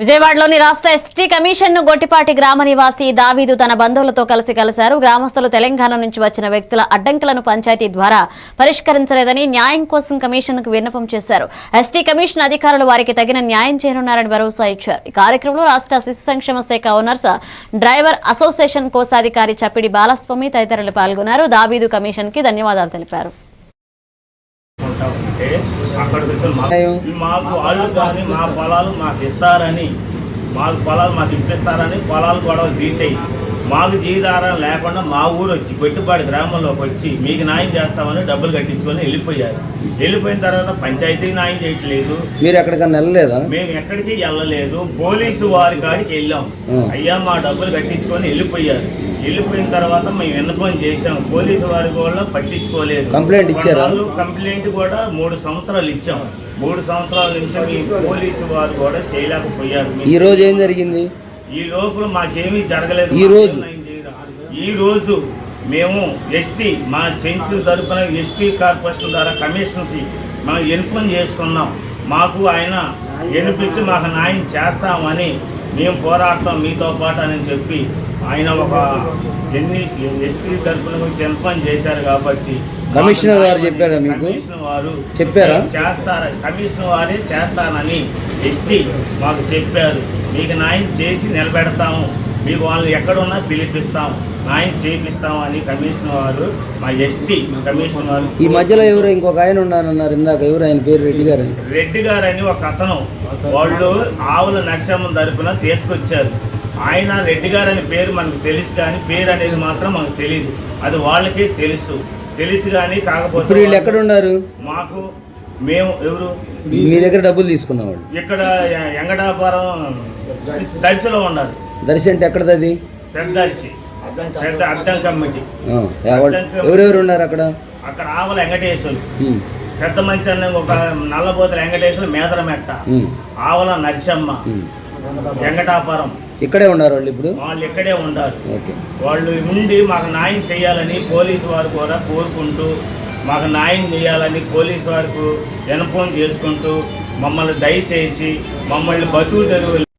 విజయవాడలోని రాష్ట్ర ఎస్టీ కమిషన్ను గొట్టిపాటి గ్రామ నివాసి దావీదు తన బంధువులతో కలిసి కలిశారు. గ్రామస్తులు తెలంగాణ నుంచి వచ్చిన వ్యక్తుల అడ్డంకులను పంచాయతీ ద్వారా పరిష్కరించలేదని న్యాయం కోసం కమిషన్కు విన్నపం చేశారు. ఎస్టీ కమిషన్ అధికారులు వారికి తగిన న్యాయం చేయనున్నారని భరోసా ఇచ్చారు. ఈ కార్యక్రమంలో రాష్ట్ర శిశు సంక్షేమ శాఖ ఓనర్స్ డ్రైవర్ అసోసియేషన్ కోశాధికారి చప్పిడి బాలస్వామి తదితరులు పాల్గొన్నారు. దావీదు కమిషన్కి ధన్యవాదాలు తెలిపారు. మాకు వాళ్ళు కానీ మా పొలాలు మాకు ఇస్తారని మాకు పొలాలు మాకు ఇప్పిస్తారని పొలాలు గొడవ తీసేయి. మాకు జీవితారం లేకుండా మా ఊరు వచ్చి పెట్టుబడి గ్రామంలోకి వచ్చి మీకు న్యాయం చేస్తామని డబ్బులు కట్టించుకొని వెళ్ళిపోయారు. వెళ్ళిపోయిన తర్వాత పంచాయతీకి న్యాయం చేయట్లేదు. మీరు ఎక్కడికన్నా వెళ్ళలేదా? మేము ఎక్కడికి వెళ్ళలేదు. పోలీసు వారి కాడికి వెళ్ళాం. అయ్యా మా డబ్బులు కట్టించుకొని వెళ్ళిపోయారు. వెళ్ళిపోయిన తర్వాత మేము విన్నపం చేసాం పోలీసు వారి కూడా పట్టించుకోలేదు. కంప్లైంట్ ఇచ్చారా? కంప్లైంట్ కూడా మూడు సంవత్సరాలు ఇచ్చాం. మూడు సంవత్సరాల నుంచి మీ పోలీసు వారు కూడా చేయలేకపోయారు. ఈ రోజు ఏం జరిగింది? ఈ లోపల మాకేమీ జరగలేదు. ఈ రోజు? ఈ రోజు మేము ఎస్టీ మా చెంచిన తరపున ఎస్టీ కార్పొరేషన్ ద్వారా కమిషన్కి మనం ఇన్ఫార్మ్ చేసుకున్నాం. మాకు ఆయన వినిపించి మాకు న్యాయం చేస్తామని మేము పోరాడతాం. మీతో పాటు అని చెప్పి ఆయన ఒక ఎన్ని ఎస్టీ గురించి ఇన్ఫార్మ్ చేశారు కాబట్టి కమిషనర్ గారు చెప్పారా మీకు? కమిషనర్ వారు చెప్పారా? చేస్తారా కమిషన్ వారే చేస్తానని ఎస్టీ మాకు చెప్పారు. మీకు న్యాయం చేసి నిలబెడతాము. మీకు వాళ్ళు ఎక్కడున్నా పిలిపిస్తాము. న్యాయం చేపిస్తాము అని కమిషన్ వారు మా ఎస్టీ కమిషన్ వారు ఈ మధ్యలో ఎవరు ఇంకొక ఆయన ఉన్నారన్నారు ఇందాక. ఎవరు ఆయన పేరు? రెడ్డి గారు అని. రెడ్డి గారు అని ఒక అతను వాళ్ళు ఆవుల నక్షమ్మ తరపున తీసుకొచ్చారు. ఆయన రెడ్డి గారు అనే పేరు మనకు తెలుసు కానీ పేరు అనేది మాత్రం మనకు తెలియదు అది వాళ్ళకే తెలుసు. తెలుసు కానీ కాకపోతే ఇప్పుడు వీళ్ళు ఎక్కడ ఉన్నారు? మాకు మేము ఎవరు? మీ దగ్గర డబ్బులు తీసుకున్న వాళ్ళు. ఇక్కడ ఎంగడాపురం దర్శిలో ఉన్నారు. దర్శి అంటే ఎక్కడది అది? పెద్ద దర్శి. పెద్ద అద్దం కమిటీ ఆ, ఎవరు- ఎవరెవరు ఉన్నారు అక్కడ? అక్కడ ఆవుల వెంకటేశ్వరు ఉమ్, పెద్ద మంచి అన్న ఒక నల్లబోతుల వెంకటేశ్వరు మేదరమెట్ట. ఉమ్, ఆవుల నరసమ్మ. ఉమ్. వెంకటాపురం. ఇక్కడే ఉన్నారు వాళ్ళు ఇప్పుడు? వాళ్ళు ఇక్కడే ఓకే. వాళ్ళు ఉండి మాకు న్యాయం చేయాలని పోలీసు వారు కూడా కోరుకుంటూ మాకు న్యాయం చేయాలని పోలీసు వారికి వినపం చేసుకుంటూ మమ్మల్ని దయచేసి మమ్మల్ని బతుకు తెరువు